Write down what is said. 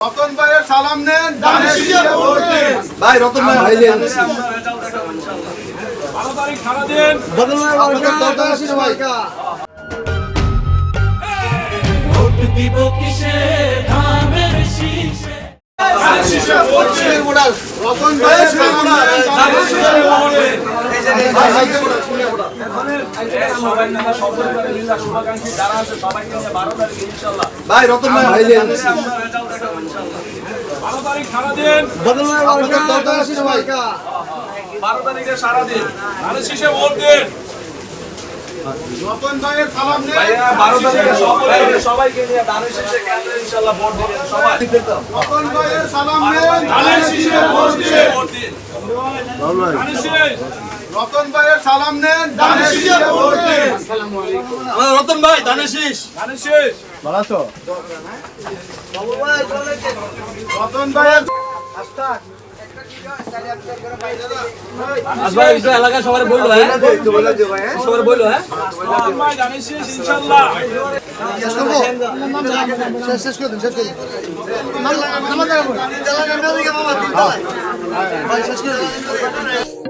রতন ভাইয়ের সালাম নেন। ভাই রতন ভাই ভাই বারো তারিখ সারাদিন ভোট দিব কিসে? ধানের শীষে। দানের শীষে ভোট দিন। রতন ভাইয়ের সালাম নেন দানের ভাই, রতন ভাই বারো তারিখ সারাদিন বারো তারিখে সারাদিন ধানের শীষে ভোট দিন সবাইকে নিয়ে ধানের শীষে ইনশাল্লাহ ভোট দিবেন সবাই দানের শীষে ভোট দিন। রতন ভাইয়ের সালাম নেন। রতন ভাই ধানের শীষ। ধানের শীষ। রতন ভাইয়ের এলাকায় সবাই বলল হ্যাঁ? সবাই বলল হ্যাঁ? ধানের শীষ ইনশাল্লাহ। শেষ করে দিন শেষ করে দিন। শেষ করে দিন।